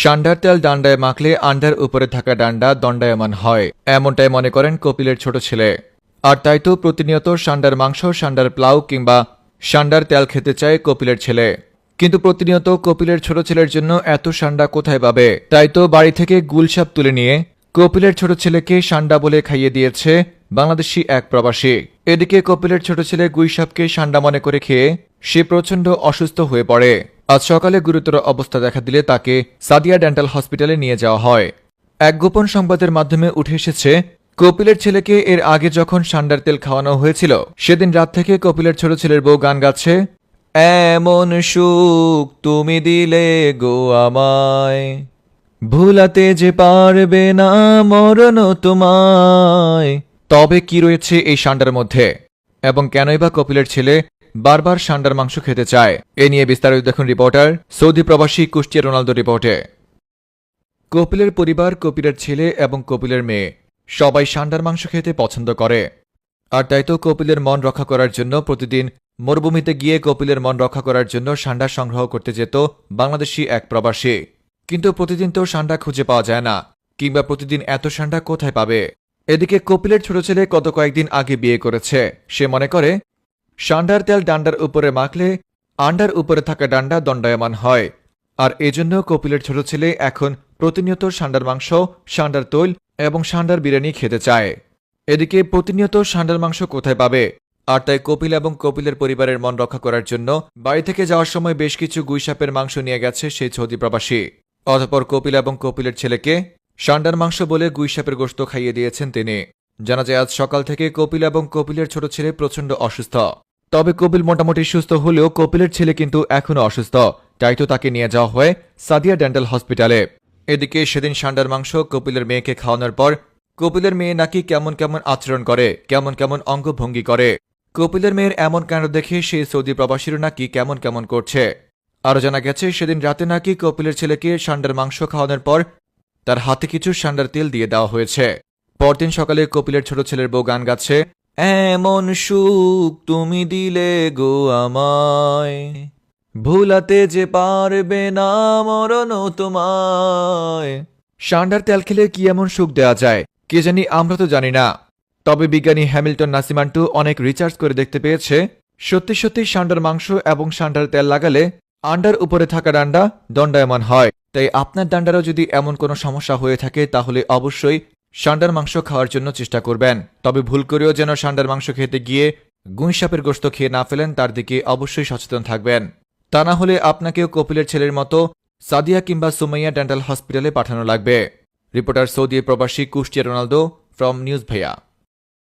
সান্ডার তেল ডান্ডায় মাখলে আন্ডার উপরে থাকা ডান্ডা দণ্ডায়মান হয়, এমনটাই মনে করেন কপিলের ছোট ছেলে। আর তাই তো প্রতিনিয়ত সান্ডার মাংস, সান্ডার প্লাউ কিংবা সান্ডার তেল খেতে চায় কপিলের ছেলে। কিন্তু প্রতিনিয়ত কপিলের ছোট ছেলের জন্য এত সান্ডা কোথায় পাবে? তাই তো বাড়ি থেকে গুলসাপ তুলে নিয়ে কপিলের ছোট ছেলেকে সান্ডা বলে খাইয়ে দিয়েছে বাংলাদেশি এক প্রবাসী। এদিকে কপিলের ছোট ছেলে গুইসাপকে সান্ডা মনে করে খেয়ে সে প্রচণ্ড অসুস্থ হয়ে পড়ে। আজ সকালে গুরুতর অবস্থা দেখা দিলে তাকে সাদিয়া ডেন্টাল হসপিটালে নিয়ে যাওয়া হয়। এক গোপন সংবাদের মাধ্যমে উঠে এসেছে, কপিলের ছেলেকে এর আগে যখন সান্ডার তেল খাওয়ানো হয়েছিল, সেদিন রাত থেকে কপিলের ছোট ছেলের বউ গান গাচ্ছে, এমন সুখ তুমি দিলে গো আমায়, ভুলাতে যে পারবে না মরণ তোমায়। তবে কি রয়েছে এই সান্ডার মধ্যে? এবং কেনই বা কপিলের ছেলে বারবার সান্ডার মাংস খেতে চায়। এ নিয়ে বিস্তারিত দেখুন রিপোর্টার সৌদি প্রবাসী কুষ্টিয়া রোনালদো রিপোর্টে। কপিলের পরিবার, কপিলের ছেলে এবং কপিলের মেয়ে সবাই সান্ডার মাংস খেতে পছন্দ করে। আর তাই তো কপিলের মন রক্ষা করার জন্য প্রতিদিন মরুভূমিতে গিয়ে কপিলের মন রক্ষা করার জন্য সান্ডা সংগ্রহ করতে যেত বাংলাদেশি এক প্রবাসী। কিন্তু প্রতিদিন তো সান্ডা খুঁজে পাওয়া যায় না, কিংবা প্রতিদিন এত সান্ডা কোথায় পাবে? এদিকে কপিলের ছোট ছেলে গত কয়েকদিন আগে বিয়ে করেছে, সে মনে করে সান্ডার তেল ডান্ডার উপরে মাখলে আন্ডার উপরে থাকা ডান্ডা দণ্ডায়মান হয়। আর এজন্য কপিলের ছোট ছেলে এখন প্রতিনিয়ত সান্ডার মাংস, সান্ডার তৈল এবং সান্ডার বিরিয়ানি খেতে চায়। এদিকে প্রতিনিয়ত সান্ডার মাংস কোথায় পাবে? আর তাই কপিল এবং কপিলের পরিবারের মন রক্ষা করার জন্য বাড়ি থেকে যাওয়ার সময় বেশ কিছু গুইসাপের মাংস নিয়ে গেছে সেই সৌদি প্রবাসী। অতঃপর কপিল এবং কপিলের ছেলেকে সান্ডার মাংস বলে গুইসাপের গোশত খাইয়ে দিয়েছেন তিনি। জানা যায়, আজ সকাল থেকে কপিল এবং কপিলের ছোট ছেলে প্রচণ্ড অসুস্থ। তবে কপিল মোটামুটি সুস্থ হলেও কপিলের ছেলে কিন্তু এখনও অসুস্থ। তাই তো তাকে নিয়ে যাওয়া হয় সাদিয়া ডেন্টাল হসপিটালে। এদিকে সেদিন সান্ডার মাংস কপিলের মেয়েকে খাওয়ানোর পর কপিলের মেয়ে নাকি কেমন কেমন আচরণ করে, কেমন কেমন অঙ্গভঙ্গি করে। কপিলের মেয়ের এমন কাণ্ড দেখে সেই সৌদি প্রবাসীরা নাকি কেমন কেমন করছে। আরও জানা গেছে, সেদিন রাতে নাকি কপিলের ছেলেকে সান্ডার মাংস খাওয়ানোর পর তার হাতে কিছু সান্ডার তেল দিয়ে দেওয়া হয়েছে। পরদিন সকালে কপিলের ছোট ছেলের বউ গান গাচ্ছে এমন সুখ তুমি দিলে গো আমায়। ভুলাতে যে পারবে না মরণ তোমায়। সান্ডার তেল খেলে কি এমন সুখ দেওয়া যায়, কে জানি আমরা তো জানি না। তবে বিজ্ঞানী হ্যামিল্টন নাসিমান্টু অনেক রিচার্জ করে দেখতে পেয়েছে, সত্যি সত্যি সান্ডার মাংস এবং সান্ডার তেল লাগালে আন্ডার উপরে থাকা ডান্ডা দণ্ডায়মান হয়। তাই আপনার ডান্ডারও যদি এমন কোনো সমস্যা হয়ে থাকে, তাহলে অবশ্যই সান্ডার মাংস খাওয়ার জন্য চেষ্টা করবেন, তবে ভুল করেও যেন সান্ডার মাংস খেতে গিয়ে গুঁইসাপের গোস্ত খেয়ে না ফেলেন তার দিকে অবশ্যই সচেতন থাকবেন। তা না হলে আপনাকেও কপিলের ছেলের মতো সাদিয়া কিংবা সুমাইয়া ডেন্টাল হসপিটালে পাঠানো লাগবে। রিপোর্টার সৌদি প্রবাসী কুষ্টিয়া রোনালদো, ফ্রম নিউজ ভাইয়া।